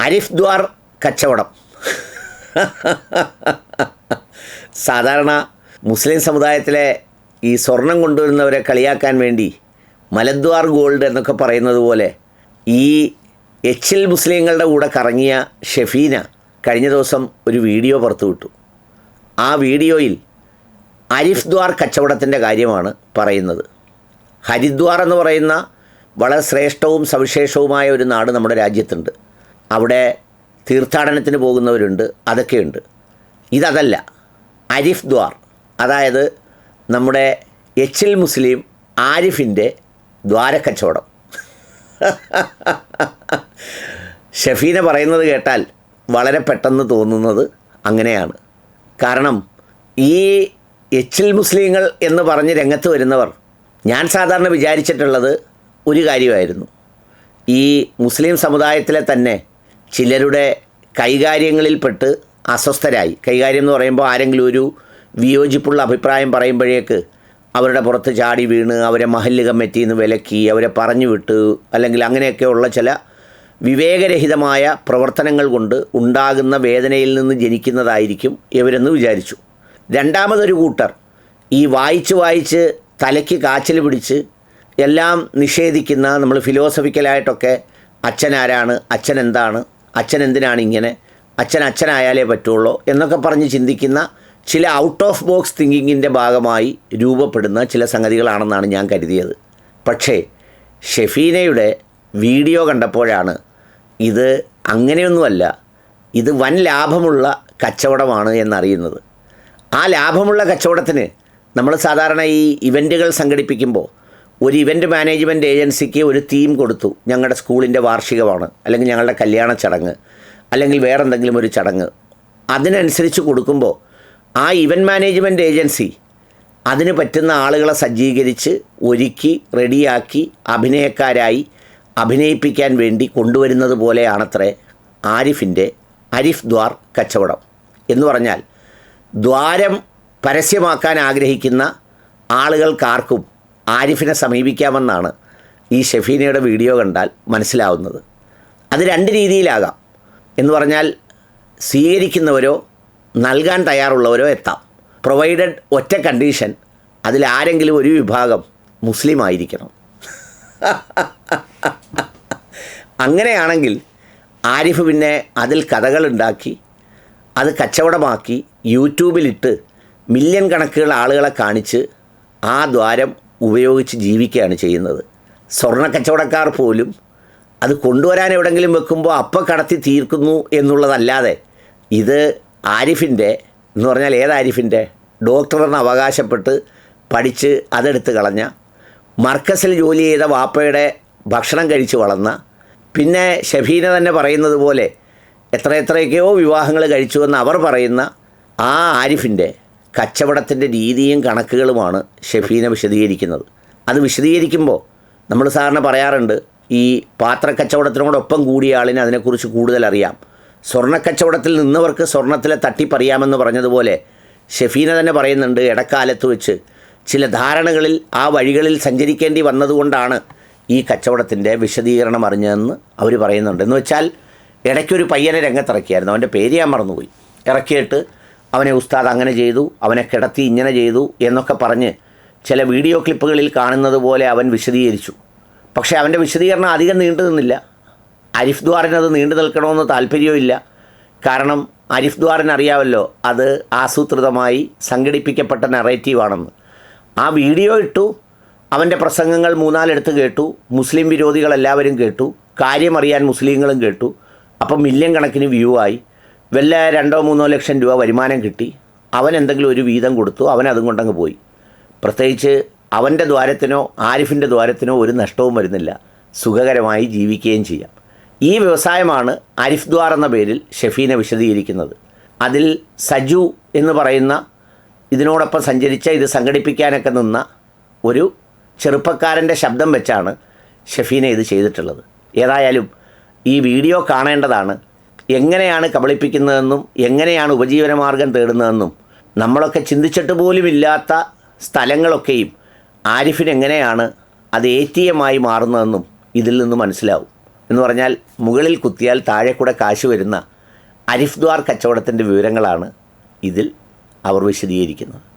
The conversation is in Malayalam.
അരിഫ് ദ്വാർ കച്ചവടം. സാധാരണ മുസ്ലിം സമുദായത്തിലെ ഈ സ്വർണം കൊണ്ടുവരുന്നവരെ കളിയാക്കാൻ വേണ്ടി മലദ്വാർ ഗോൾഡ് എന്നൊക്കെ പറയുന്നത് പോലെ ഈ എച്ചിൽ മുസ്ലിങ്ങളുടെ കൂടെ കറങ്ങിയ ഷെഫീന കഴിഞ്ഞ ദിവസം ഒരു വീഡിയോ പുറത്തുവിട്ടു ആ വീഡിയോയിൽ അരിഫ് ദ്വാർ കച്ചവടത്തിന്റെ കാര്യമാണ് പറയുന്നത്. ഹരിദ്വാർ എന്ന് പറയുന്ന വളരെ ശ്രേഷ്ഠവും സവിശേഷവുമായ ഒരു നാട് നമ്മുടെ രാജ്യത്തുണ്ട്. അവിടെ തീർത്ഥാടനത്തിന് പോകുന്നവരുണ്ട് അതൊക്കെയുണ്ട്. ഇതതല്ല അരിഫ് ദ്വാർ. അതായത് നമ്മുടെ എച്ചിൽ മുസ്ലിം ആരിഫിന്റെ ദ്വാരക്കച്ചവടം. ഷഫീന പറയുന്നത് കേട്ടാൽ വളരെ പെട്ടെന്ന് തോന്നുന്നത് അങ്ങനെയാണ്. കാരണം ഈ എച്ചിൽ മുസ്ലിങ്ങൾ എന്ന് പറഞ്ഞ് രംഗത്ത് വരുന്നവർ ഞാൻ സാധാരണ വിചാരിച്ചിട്ടുള്ളത് ഒരു കാര്യമായിരുന്നു. ഈ മുസ്ലിം സമുദായത്തിലെ തന്നെ ചിലരുടെ കൈകാര്യങ്ങളിൽപ്പെട്ട് അസ്വസ്ഥരായി. കൈകാര്യം എന്ന് പറയുമ്പോൾ ആരെങ്കിലും ഒരു വിയോജിപ്പുള്ള അഭിപ്രായം പറയുമ്പോഴേക്ക് അവരുടെ പുറത്ത് ചാടി വീണ് അവരെ മഹല്ല് കമ്മിറ്റിയിൽ നിന്ന് വിലക്കി അവരെ പറഞ്ഞു വിട്ട് അല്ലെങ്കിൽ അങ്ങനെയൊക്കെയുള്ള ചില വിവേകരഹിതമായ പ്രവർത്തനങ്ങൾ കൊണ്ട് ഉണ്ടാകുന്ന വേദനയിൽ നിന്ന് ജനിക്കുന്നതായിരിക്കും ഇവരെന്ന് വിചാരിച്ചു. രണ്ടാമതൊരു കൂട്ടർ ഈ വായിച്ച് വായിച്ച് തലയ്ക്ക് കാച്ചിൽ പിടിച്ച് എല്ലാം നിഷേധിക്കുന്ന നമ്മൾ ഫിലോസഫിക്കലായിട്ടൊക്കെ അച്ഛൻ ആരാണ് അച്ഛൻ എന്താണ് അച്ഛൻ എന്തിനാണ് ഇങ്ങനെ? അച്ഛൻ അച്ഛനായാലേ പറ്റുള്ളൂ എന്നൊക്കെ പറഞ്ഞ് ചിന്തിക്കുന്ന ചില ഔട്ട് ഓഫ് ബോക്സ് തിങ്കിങ്ങിന്റെ ഭാഗമായി രൂപപ്പെടുന്ന ചില സംഗതികളാണെന്നാണ് ഞാൻ കരുതിയത്. പക്ഷേ ഷെഫീനയുടെ വീഡിയോ കണ്ടപ്പോഴാണ് ഇത് അങ്ങനെയൊന്നുമല്ല ഇത് വൻ ലാഭമുള്ള കച്ചവടമാണ് എന്നറിയുന്നത്. ആ ലാഭമുള്ള കച്ചവടത്തിന് നമ്മൾ സാധാരണ ഈ ഇവന്റുകൾ സംഘടിപ്പിക്കുമ്പോൾ ഒരു ഇവന്റ് മാനേജ്മെന്റ് ഏജൻസിക്ക് ഒരു തീം കൊടുത്തു. ഞങ്ങളുടെ സ്കൂളിന്റെ വാർഷികമാണ്. അല്ലെങ്കിൽ ഞങ്ങളുടെ കല്യാണ ചടങ്ങ്. അല്ലെങ്കിൽ വേറെ എന്തെങ്കിലും ഒരു ചടങ്ങ്. അതിനനുസരിച്ച് കൊടുക്കുമ്പോൾ ആ ഇവന്റ് മാനേജ്മെന്റ് ഏജൻസി അതിന് പറ്റുന്ന ആളുകളെ സജ്ജീകരിച്ച് ഒരുക്കി റെഡിയാക്കി അഭിനയക്കാരായി അഭിനയിപ്പിക്കാൻ വേണ്ടി കൊണ്ടുവരുന്നത് പോലെയാണത്രേ ആരിഫിന്റെ അരിഫ് ദ്വാർ കച്ചവടം. എന്ന് പറഞ്ഞാൽ ദ്വാരം പരസ്യമാക്കാൻ ആഗ്രഹിക്കുന്ന ആളുകൾക്കാർക്കും ആരിഫിനെ സമീപിക്കാമെന്നാണ് ഈ ഷെഫീനയുടെ വീഡിയോ കണ്ടാൽ മനസ്സിലാവുന്നത്. അത് രണ്ട് രീതിയിലാകാം. എന്ന് പറഞ്ഞാൽ സ്വീകരിക്കുന്നവരോ നൽകാൻ തയ്യാറുള്ളവരോ എത്താം. പ്രൊവൈഡഡ് ഒറ്റ കണ്ടീഷൻ അതിലാരെങ്കിലും ഒരു വിഭാഗം മുസ്ലിം ആയിരിക്കണം. അങ്ങനെയാണെങ്കിൽ ആരിഫ് പിന്നെ അതിൽ കഥകളുണ്ടാക്കി അത് കച്ചവടമാക്കി യൂട്യൂബിലിട്ട് മില്യൺ കണക്കുകൾ ആളുകളെ കാണിച്ച് ആ ദ്വാരം ഉപയോഗിച്ച് ജീവിക്കുകയാണ് ചെയ്യുന്നത്. സ്വർണ കച്ചവടക്കാർ പോലും അത് കൊണ്ടുവരാൻ എവിടെങ്കിലും വെക്കുമ്പോൾ അപ്പം കടത്തി തീർക്കുന്നു എന്നുള്ളതല്ലാതെ ഇത് ആരിഫിന്റെ എന്ന് പറഞ്ഞാൽ ഏത് ആരിഫിന്റെ? ഡോക്ടറെന്ന് അവകാശപ്പെട്ട് പഠിച്ച് അതെടുത്ത് കളഞ്ഞ മർക്കസിൽ ജോലി ചെയ്ത വാപ്പയുടെ ഭക്ഷണം കഴിച്ച് വളർന്ന പിന്നെ ഷഫീന തന്നെ പറയുന്നത് പോലെ എത്ര എത്രയൊക്കെയോ വിവാഹങ്ങൾ കഴിച്ചു എന്ന് അവർ പറയുന്ന ആ ആരിഫിന്റെ കച്ചവടത്തിന്റെ രീതിയും കണക്കുകളുമാണ് ഷെഫീനെ വിശദീകരിക്കുന്നത്. അത് വിശദീകരിക്കുമ്പോൾ നമ്മൾ സാറിന് പറയാറുണ്ട് ഈ പാത്രക്കച്ചവടത്തിനോടൊപ്പം കൂടിയ ആളിന് അതിനെക്കുറിച്ച് കൂടുതൽ അറിയാം. സ്വർണക്കച്ചവടത്തിൽ നിന്നവർക്ക് സ്വർണത്തിലെ തട്ടിപ്പറിയാമെന്ന് പറഞ്ഞതുപോലെ ഷെഫീന തന്നെ പറയുന്നുണ്ട് ഇടക്കാലത്ത് വെച്ച് ചില ധാരണകളിൽ ആ വഴികളിൽ സഞ്ചരിക്കേണ്ടി വന്നതുകൊണ്ടാണ് ഈ കച്ചവടത്തിന്റെ വിശദീകരണം അറിഞ്ഞതെന്ന് അവർ പറയുന്നുണ്ട്. എന്ന് വെച്ചാൽ ഇടയ്ക്കൊരു പയ്യനെ രംഗത്തിറക്കിയായിരുന്നു. അവന്റെ പേര് ഞാൻ മറന്നുപോയി. ഇറക്കിയിട്ട് അവനെ ഉസ്താദ് അങ്ങനെ ചെയ്തു അവനെ കിടത്തി ഇങ്ങനെ ചെയ്തു എന്നൊക്കെ പറഞ്ഞ് ചില വീഡിയോ ക്ലിപ്പുകളിൽ കാണുന്നത് പോലെ അവൻ വിശദീകരിച്ചു. പക്ഷേ അവന്റെ വിശദീകരണം അധികം നീണ്ടു നിന്നില്ല. അരിഫ് ദ്വാറിന് അത് നീണ്ടു നിൽക്കണമെന്ന് താല്പര്യമില്ല കാരണം അരിഫ് ദ്വാറിന് അറിയാമല്ലോ അത് ആസൂത്രിതമായി സംഘടിപ്പിക്കപ്പെട്ട നെറേറ്റീവാണെന്ന്. ആ വീഡിയോ ഇട്ടു അവന്റെ പ്രസംഗങ്ങൾ മൂന്നാലെടുത്ത് കേട്ടു മുസ്ലിം വിരോധികൾ എല്ലാവരും കേട്ടു കാര്യമറിയാൻ മുസ്ലിങ്ങളും കേട്ടു. അപ്പം മില്യൺ കണക്കിന് വ്യൂ ആയി. വല്ല രണ്ടോ മൂന്നോ ലക്ഷം രൂപ വരുമാനം കിട്ടി. അവൻ എന്തെങ്കിലും ഒരു വീതം കൊടുത്തു. അവൻ അതും കൊണ്ടങ്ങ് പോയി. പ്രത്യേകിച്ച് അവന്റെ ദ്വാരത്തിനോ ആരിഫിന്റെ ദ്വാരത്തിനോ ഒരു നഷ്ടവും വരുന്നില്ല. സുഖകരമായി ജീവിക്കുകയും ചെയ്യാം. ഈ വ്യവസായമാണ് അരിഫ് ദ്വാർ എന്ന പേരിൽ ഷെഫീനെ വിശദീകരിക്കുന്നത്. അതിൽ സജു എന്ന് പറയുന്ന ഇതിനോടൊപ്പം സഞ്ചരിച്ച ഇത് സംഘടിപ്പിക്കാനൊക്കെ നിന്ന ഒരു ചെറുപ്പക്കാരന്റെ ശബ്ദം വെച്ചാണ് ഷെഫീനെ ഇത് ചെയ്തിട്ടുള്ളത്. ഏതായാലും ഈ വീഡിയോ കാണേണ്ടതാണ്. എങ്ങനെയാണ് കബളിപ്പിക്കുന്നതെന്നും എങ്ങനെയാണ് ഉപജീവനമാർഗം തേടുന്നതെന്നും നമ്മളൊക്കെ ചിന്തിച്ചിട്ട് പോലുമില്ലാത്ത സ്ഥലങ്ങളൊക്കെയും ആരിഫിന് എങ്ങനെയാണ് അത് എ ടി മാറുന്നതെന്നും ഇതിൽ നിന്ന് മനസ്സിലാവും. എന്ന് പറഞ്ഞാൽ മുകളിൽ കുത്തിയാൽ താഴെ കൂടെ കാശ് വരുന്ന അരിഫ്ദ്വാർ കച്ചവടത്തിന്റെ വിവരങ്ങളാണ് ഇതിൽ അവർ വിശദീകരിക്കുന്നത്.